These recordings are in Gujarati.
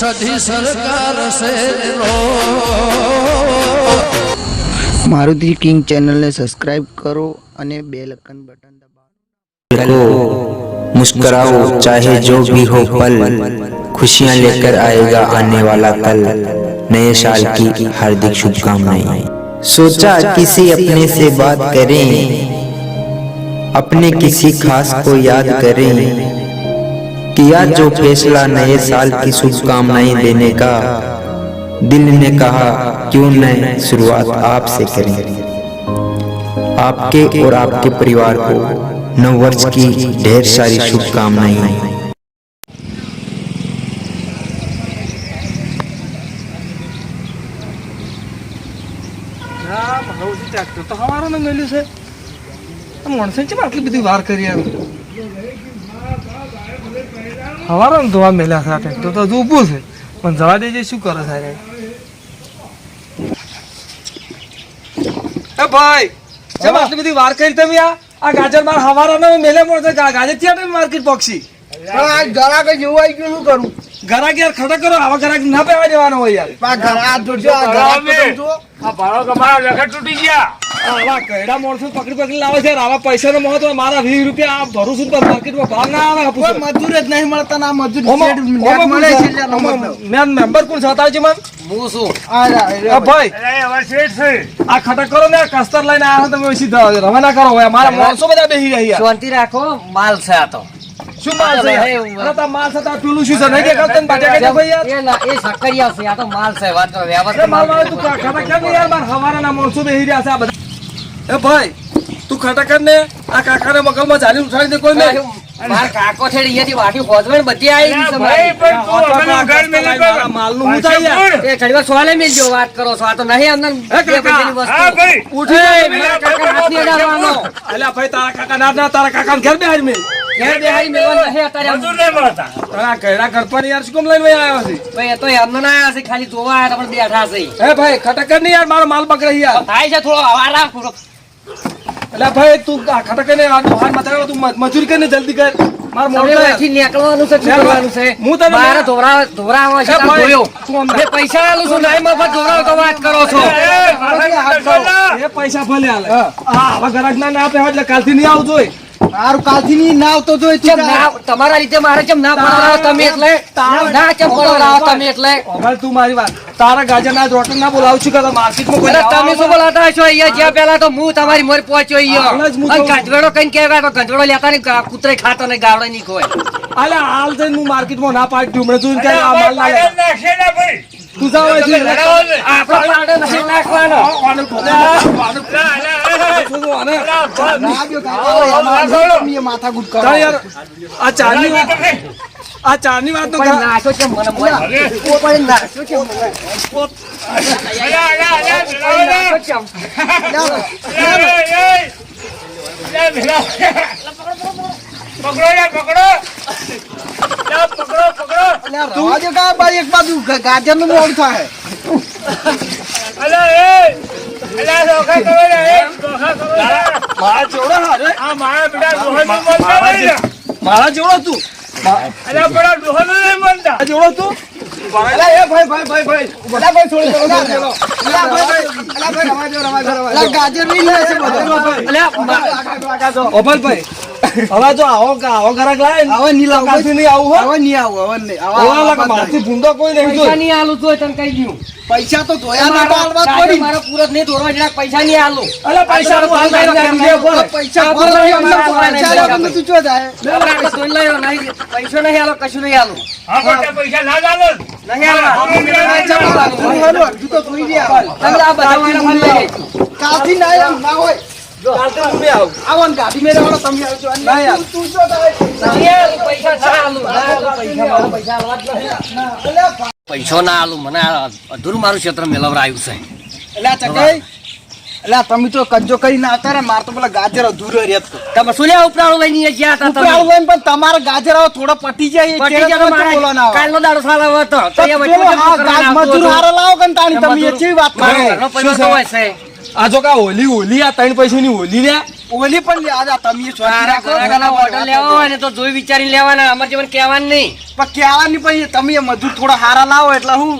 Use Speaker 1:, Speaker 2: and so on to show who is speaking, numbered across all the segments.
Speaker 1: સધી સરકાર શેરો
Speaker 2: મારુતિ કિંગ ચેનલને સબસ્ક્રાઇબ કરો અને બે લખન બટન દબાવો
Speaker 3: को मुस्कुराओ चाहे जो भी हो पल खुशियां लेकर आएगा आने वाला कल नए साल की हार्दिक शुभकामनाएं सोचा किसी अपने से बात करें अपने किसी खास को याद करें किया जो फैसला नए साल की शुभकामनाएँ देने का। दिल ने कहा, क्यों न शुरुआत आपसे करें। आपके और आपके परिवार को नव वर्ष की ढेर सारी शुभकामनाएँ
Speaker 4: तो हमारा ना मिली से। मन से बात ली बार करिए। હવારો ને ધોવા મેલ્યા છે આ ટ્રેક્ટર તો હજુ ઊભું છે. પણ જવા દેજે શું કરે છે એ ભાઈ જેમ આટલી બધી વાર કરી તમે આ આ ગાજર માર હવારોને મેલે મોડે ગાજર ક્યાં તમે માર્કેટ પક્ષી?
Speaker 5: ગરાક જેવું આવી ગયું શું કરું?
Speaker 4: ગરાક યાર ખડા કરો. આવા ગરાક ના પેવા દેવાનો હોય યાર.
Speaker 5: આ ઘર- આ જોજો, આ ઘરાક તો તૂટી જુઓ.
Speaker 4: આવા કયડા માણસો પકડી પકડી લાવે છે. આવા પૈસાનો મહત્વ મારા વીસ રૂપિયા આ ભરું છું પણ માર્કેટમાં ભાવ ના આવે આપું
Speaker 5: કોઈ
Speaker 4: છું.
Speaker 5: મજૂર જ નહીં મળતા ને મજૂર
Speaker 4: ઓમાં-
Speaker 5: શેઠ નેટ
Speaker 4: ઓમાં
Speaker 5: મળે
Speaker 4: કોણ
Speaker 5: છે?
Speaker 4: છે?
Speaker 5: એટલે
Speaker 4: ઓમાં
Speaker 5: નંબર દઉં.
Speaker 4: મેં મેમ્બર કોણ છે? મન
Speaker 5: આ રા, એ
Speaker 4: એ
Speaker 5: રા.
Speaker 4: ભાઈ. આ ખટક કરો ને કસ્તર લઈને આવ્યા તમે પછી રવાના કરો હવે. મારા માણસો બધા બેસી રહ્યા.
Speaker 6: શાંતિ રાખો માલ છે આ તો.
Speaker 4: શું માલ છે? માલ છે તાર પેલું શું છે? નહીં દેખાતું તને? બાટા કાઢ્યા ભાઈ યાર?
Speaker 6: એ ના- છે આ તો માલ છે વાત
Speaker 4: માલ તું કર યાર મારા હવારાના માણસો બેસી રહ્યા છે આ બધા. એ ભાઈ તું કર ને. આ કાકાને મગજમાં જાલી ઉઠાડી દે કોઈ નહીં
Speaker 6: માર કાકો છે અહીંયાથી વાટી ખોદવે ને બધી આવી ગઈ છે
Speaker 4: કર માલનું હું થાય
Speaker 6: એ ઘડી વાર સોલે મેલજો વાત કરો છો. આ તો નહીં અંદર
Speaker 4: હે,
Speaker 6: બે. પૈસાની વસ્તુ.
Speaker 4: ઉઠી
Speaker 6: એ, મારા કાકા હાથ નહીં અડાડવાનો.
Speaker 4: અલ્યા ભાઈ તારા કાકા ના ના તારા કાકા ઘર બેહાડી મેં
Speaker 6: ઘેર બેહાડી મેલવાનું નહીં અત્યારે આમ.
Speaker 4: તારા ઘરડા ઘર યાર શું કેમ લઈને વહી છે?
Speaker 6: ભાઈ, એ તો એમને ના આવ્યા છે ખાલી જોવા આવ્યા પણ બેઠા છે.
Speaker 4: હે ભાઈ ખટકર નહીં યાર મારો માલ પકડે યાર.
Speaker 6: થાય છે થોડો થોડો.
Speaker 4: એટલે ભાઈ તું આ ખટકર ને આ હાથ માથા તું મજૂરી કરીને જલ્દી કર માર મોડું
Speaker 6: નીકળવાનું છે શું છે
Speaker 4: હું તને-
Speaker 6: મારે ધોરા છે, ધોયો.
Speaker 4: તું આમ
Speaker 6: પૈસા આલું છું નહીં મફત ધોવરાવ તો વાત કરો છો
Speaker 4: એ પૈસા ભલે હાલે હા હવે ગરાક ના આપે એટલે કાલથી નહીં આવજો
Speaker 5: જોઈ તું
Speaker 6: તમારા રીતે મારે કેમ ના પડાવો તમે એટલે? ના કેમ પડાવો તમે એટલે?
Speaker 4: હવે તું મારી વાત. તારા ગાજર ના રોટન ના બોલાવું છું કે માર્કેટમાં કોઈ
Speaker 6: તમે શું બોલાતા હશો? અહીંયા જ્યાં પહેલા તો હું તમારી મોર પહોંચ્યો અહીંયા. ગંજવેડો કઈ કહેવાય તો ગંજવેડો લેતા ને કૂતરે ખાતા ને ગાવડે નહીં કોઈ
Speaker 4: અલે હાલ જઈને હું માર્કેટમાં ના પાડી હમણાં જોઈને કે આ માલ લે. તું જાવ
Speaker 6: આપણો પાડો નથી નાખવાનો.
Speaker 4: આનું ઢોલે. આનું- શું શું આને?
Speaker 5: ના દ્યો કાકા, અમારે તમે એ માથાકૂટ કરો
Speaker 4: યાર. આ વાત આ ચારની વાત તો
Speaker 6: મને? પણ મને? કેમ?
Speaker 5: અલ્યા, રવા દ્યો કાકા, ભાઈ એક બાજુ ગ- ગાજરનું મોડું થાય
Speaker 4: મારા જેવડો હારે મારા જેવડો તું મારા જેવડો તું
Speaker 5: અલ્યા, એ ભાઈ ભાઈ ભાઈ ભાઈ અલ્યા, ભાઈ થોડી થોડી ના રહેલો. અલ્યા, ભાઈ, ભાઈ, અલ્યા, ભાઈ, રવા દ્યો, રવા દ્યો, રવા દ્યો. અલ્યા, ગાજર નહીં લે છે બધા.
Speaker 4: હવે જો આવો આવો ઘરાક ને
Speaker 5: હવે નહીં લાવું.
Speaker 4: કાલથી નહીં આવું હો?
Speaker 5: હવે ની આવું હવે નહીં આવા
Speaker 4: લાગે મારથી ભૂંડો કોઈ નહીં
Speaker 6: પૈસા
Speaker 4: જોઈ.
Speaker 6: નહીં આલું તોય તને કહી દઉં.
Speaker 5: પૈસા તો ધોયા ના પાડવા પડી
Speaker 6: મારો પૂરો જ નહીં દોરવા જરાક પૈસા નહીં આલું.
Speaker 4: અલે પૈસા નું હાલ નહીં જાય, બીજે બોલ.
Speaker 5: પૈસા
Speaker 6: બધો
Speaker 5: પૈસા
Speaker 6: પૈસા
Speaker 5: પૈસા
Speaker 6: નહીં
Speaker 5: તું ચો જાય
Speaker 6: આપણે ધોઈ લઈએ, નહીં, પૈસો નહીં આલો કશું નહીં આલું. નહીં આલવા.
Speaker 5: હું હેલો, હજુ તો ધોઈ રહ્યા.
Speaker 6: તમને આ બધા લઈ
Speaker 5: ના ના હોય.
Speaker 4: હું આવું.
Speaker 5: આવો ને ગાડી તમે આવજો તું- જો
Speaker 6: પૈસા ના. આલું, ના આલું, પૈસા પૈસા આલવા જ નહીં.
Speaker 5: અલ્યા, ભા-
Speaker 6: પૈસો ના આલું. મને અધૂરું મારું ક્ષેત્ર મેળવરાયું છે.
Speaker 5: એટલે ચકાઈ. તમે તો કજો કરીને આવતા રહ્યા મારે તો પેલા ગાજર અધૂરો રહેતો
Speaker 6: તમે શું લ્યા ઉપરાળો લઈને ગયા હતા તમે?
Speaker 5: ઉપરાળું લઈને પણ તમારા ગાજર આવો થોડો પટી જાય. એ
Speaker 6: પટી
Speaker 5: તમે
Speaker 6: મારા
Speaker 5: ના.
Speaker 6: કાલનો દાડો સારો હતો. તો એ
Speaker 5: મજૂર હારો લાવો કે ને તાણી તમે એ ચેવી વાત કરો?
Speaker 6: ઘરનો પરિવાર હોય છે.
Speaker 4: આ જો કા હોલી હોલી આ ત્રણ પૈસાની હોલી લે?
Speaker 5: હોલી પણ લે આજા તમે
Speaker 6: order લેવા હોય ને તો જોઈ વિચારી લેવાના અમારે જીવન કહેવાનું નહીં.
Speaker 5: પણ કહેવાની પછી તમે મજૂર થોડા હારા લાવો એટલે હું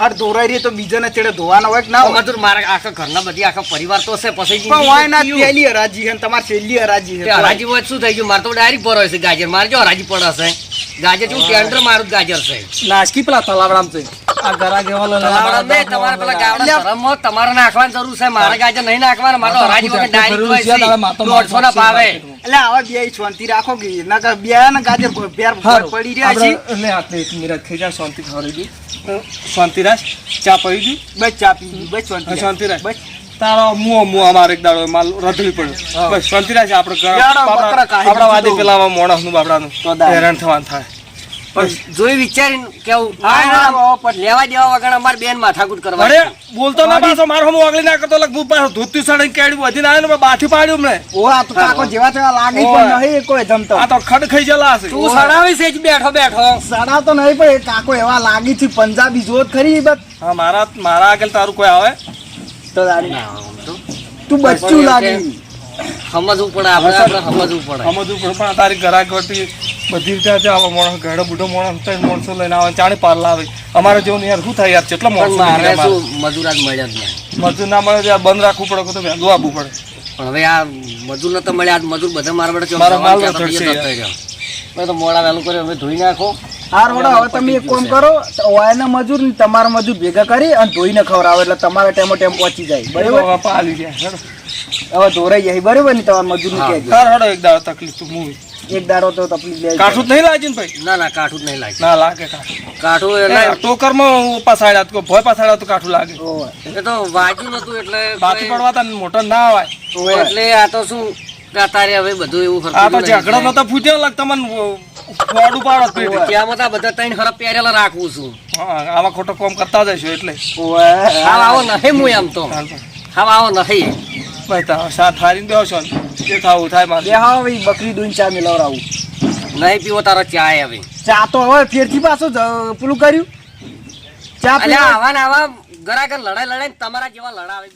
Speaker 5: હર ધોરાઈ રહી તો બીજાને ચેડે ધોવાના હોય કે ના મધુર
Speaker 6: મજૂર મારા આખા ઘરના બધી આખા પરિવાર તો છે પછી
Speaker 5: પણ હોય ના પેલી હરાજી છે ને છેલ્લી હરાજી છે.
Speaker 6: હરાજી હોય શું થઈ ગયું? મારે તો ડાયરેક્ટ ભરો છે ગાજર. મારે જો હરાજી પડે છે ગાજર જેવું ટેન્ડર મારું ગાજર છે.
Speaker 4: નાસકી પેલા તલાવડામ છે. આ ગરા જેવા
Speaker 6: તમારા તમારા પેલા ગાવડા ધરમમાં તમારે નાખવાની જરૂર છે મારે ગાજર નહીં નાખવાના મારે હરાજી વગર direct હોય છે. ના ભાવે.
Speaker 5: એટલે હવે બે શાંતિ રાખો કે નકર બે ને ગાજર પેર પડી રહ્યા છે
Speaker 4: એટલે આપણે એક મિનિટ થઈ જાય શાંતિ ખવડાવી દી શાંતિ રાખ ચા પડી દી
Speaker 5: બસ ચા પી લીધી, બસ શાંતિ
Speaker 4: શાંતિ રાખ
Speaker 5: બસ.
Speaker 4: તારો મુઓ મુઓ અમારે એક દાડો માલ રધવી પડ્યો. બસ શાંતિ રાખ આપણે આપણા વાદે પેલા મોણસનું નું
Speaker 5: બાપડા નું
Speaker 4: હેરાન થવાનું થાય.
Speaker 6: પણ જોઈ વિચારીને કેવું પણ લેવા દેવા વગર અમારે બેન માથાકૂટ કરવા
Speaker 4: અરે બોલતો ના પાછો મારો હમ વાગલી ના કરતો લગભગ પાછો ધોતી સાડી કેડી વધીને આવ્યો ને બાથી પાડ્યું મને
Speaker 5: ઓ આ તો કાકો જેવા તેવા લાગે. પણ નહીં કોઈ જમતો
Speaker 4: આ તો ખડ ખાઈ જલા હશે
Speaker 6: તું સડાવી છે જ બેઠો બેઠો.
Speaker 5: સડા તો નહીં પણ એ કાકો એવા લાગી છે પંજાબી જોત ખરી બસ
Speaker 4: હા મારા મારા આગળ તારું કોઈ આવે?
Speaker 5: તું બચ્ચું લાગી.
Speaker 6: સમજવું પડે આપણે આપણે સમજવું પડે
Speaker 4: સમજવું પડે પણ તારી ઘરાક વટી બધી રીતે આજે આવા માણસ ઘરે બુઢો માણસ ત્રણ માણસો લઈને આવે ચાણી પાર લાવે અમારે જેવું યાર. શું થાય યાર? કેટલા માણસો
Speaker 6: મારે શું મજૂર આજ મળ્યા જ નહીં.
Speaker 4: મજૂર ના મળે તો યાર બંધ રાખવું પડે તો વહેલું આપવું પડે.
Speaker 6: પણ હવે આ મજૂર ન તો મળે આજ મજૂર બધા મારા બેટા
Speaker 4: મારા માલ
Speaker 6: તો મોડા વહેલું કરી હવે ધોઈ નાખો.
Speaker 5: હાર વડા હવે તમે એક કામ કરો ઓયના મજૂર ને તમારા મજૂર ભેગા કરી અને ધોઈને ખવડાવો એટલે તમારા ટેમો ટેમ પહોંચી જાય. બરાબર?
Speaker 4: પાલી ગયા હેડો.
Speaker 5: હવે ધોરાઈ જાય. બરોબર ને તમારે મજૂરનું કહેજો
Speaker 4: તાર હેડો એક દાડો તકલીફ તું મૂવી.
Speaker 5: એક દાડો તો તકલીફ લે
Speaker 4: કાઠું નહીં લાગી ને ભાઈ?
Speaker 6: ના ના કાઠું નહીં લાગે.
Speaker 4: ના લાગે કાઠું.
Speaker 6: કાઠું
Speaker 4: એ
Speaker 6: એટલે
Speaker 4: ટોકરમાં પાછાડ્યા તો ભોય પાછાડ્યા તો કાઠું લાગે.
Speaker 6: એ તો વાજ્યું નતું એટલે
Speaker 4: બાકી પડવા તા મોટો ના આવે
Speaker 6: એટલે આ તો શું તારે હવે બધું એવું
Speaker 4: આ તો ઝઘડો નતો ફૂટ્યો લાગ તમને વાડું પાડો પેટે.
Speaker 6: ત્યાં બધા બધા ત્રણ હરફ પહેરેલા રાખું છું.
Speaker 4: હા આવા ખોટો કોમ કરતા જશો એટલે.
Speaker 6: આવો નહીં હું એમ તો. આવો નહીં.
Speaker 4: તા સાત હારીને બેસો જે થાવું થાય મારે.
Speaker 5: બે હા ભાઈ બકરી દોઈને ચા મિલાવરાવું
Speaker 6: નહીં પીવો તારો ચા હવે.
Speaker 5: ચા તો હવે ફેરથી પાછું પેલું કર્યું. ચા પીવા
Speaker 6: આવા ને આવા ગરાગર લડાઈ લડાઈ તમારા જેવા લડાવે